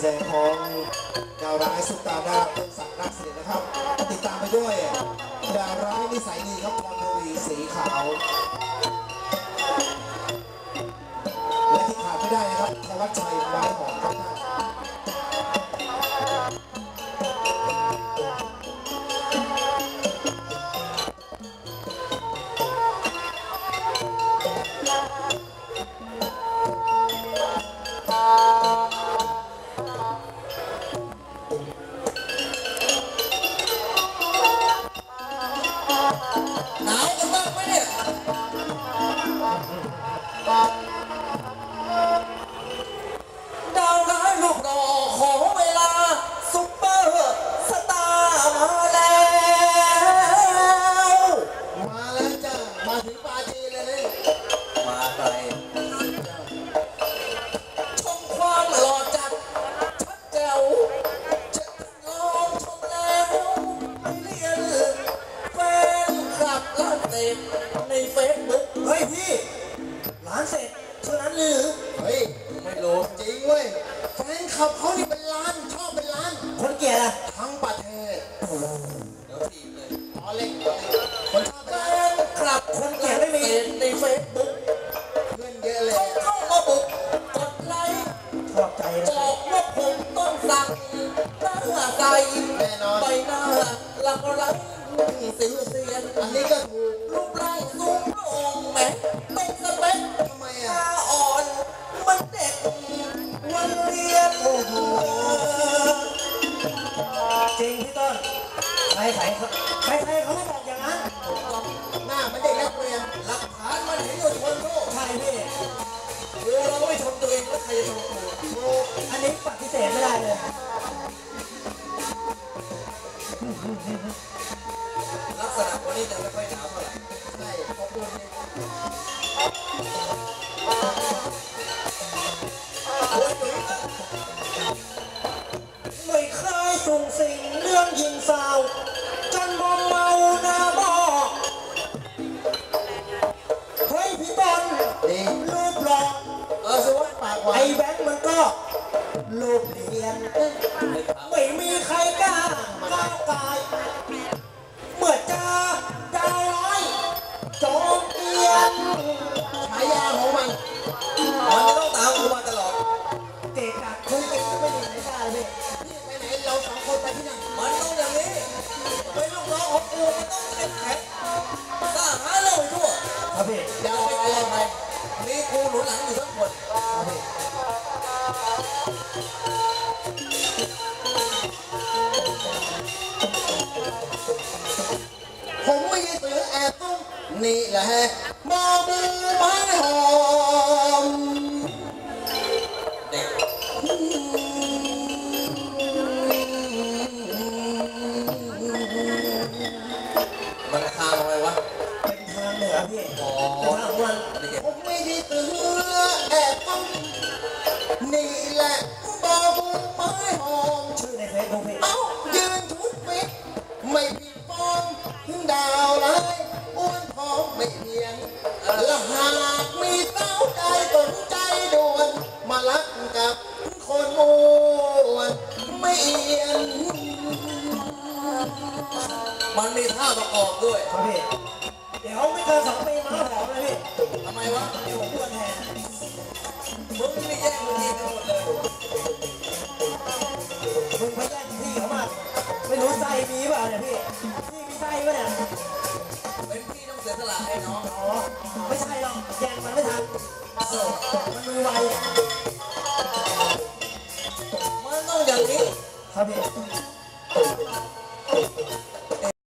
แสดงของดาวร้ายสุดตาดาพงศักดิ์นักเสด็จนะครับ ติดตามไปด้วย ดาวร้ายนิสัยดีครับพรทวีสีขาว มาถึงปาจีนเลยนี่มาไกลชมความหล่อจัดชัดแจ๋วจะลองชมแล้วไม่เรียนแฟนคลับล้านเต็มในเฟซบุ๊กเฮ้ยพี่ร้านเสร็จเท่านั้นหรือเฮ้ยไม่รู้จริงเว้ยแฟนขับเขานี่ เสียนอันนี้ก็ถูกรูปร่างสูงโปร่งแหมเป็นสเปคทำไมอะน้าอ่อน มันเด็กวันเรียนโอ้โหจริงพี่ต้นใครใครใครใครเขาไม่บอกอย่างนั้นหน้ามันเด็กนักเรียนหลักฐานมันเห็นอยู่ทนโลกใช่พี่เออเราไม่ชมตัวเองแล้วใครจะชมกูถูกอันนี้ปฏิเสธไม่ได้เลย นนี้จะไม่ค่อยหนาวเท่าไหร่ใช่ขอบคุณไม่เคยส่งสิ่งเรื่องยิงสาวจนมอมเมาหน้าบอกเฮ้ยพี่ต้นดีรูปหลอกเออสิวะปากหวาไอ้นแบงค์มันก็รูปเรียน ไม่มีใครกล้าก้าวกา ย่าไปกลัวใครมีกูหนุนหลังอยู่ทั้งคนครับพี่ผมไม่ใช่เสือแอบตุ้มนี่แหละฮะมอมือไม้หอมเด็กมันคา แหละมอมือไม้หอมชื่อในเฟซบุ๊กพี่เอ้ายืนทุกฟิตไม่ผิดฟอร์มถึงดาวร้ายอ้วนผอมไม่เพียงและหากมีสาวใดสนใจด่วนมารักกับคนอ้วนไม่เอียน มันมีท่าประกอบด้วย ครับพี่เดี๋ยวไม่เกินสองปีมาหอมเลยพี่ทำ ไมวะเดี๋ยวผมอ้วนแทนมึงนี่แย่งมึงยิงกันหมดเลยมึงไปแย่งพี่เขามาไม่รู้ไส้มีเปล่าเนี่ยพี่พี่มีไส้ปะเนี่ยเป็นพี่ต้องเสียสละให้น้องอ๋อไม่ใช่หรอกแย่งมันไม่ทันเออมันมือไวมันต้องอย่างนี้ครับพี่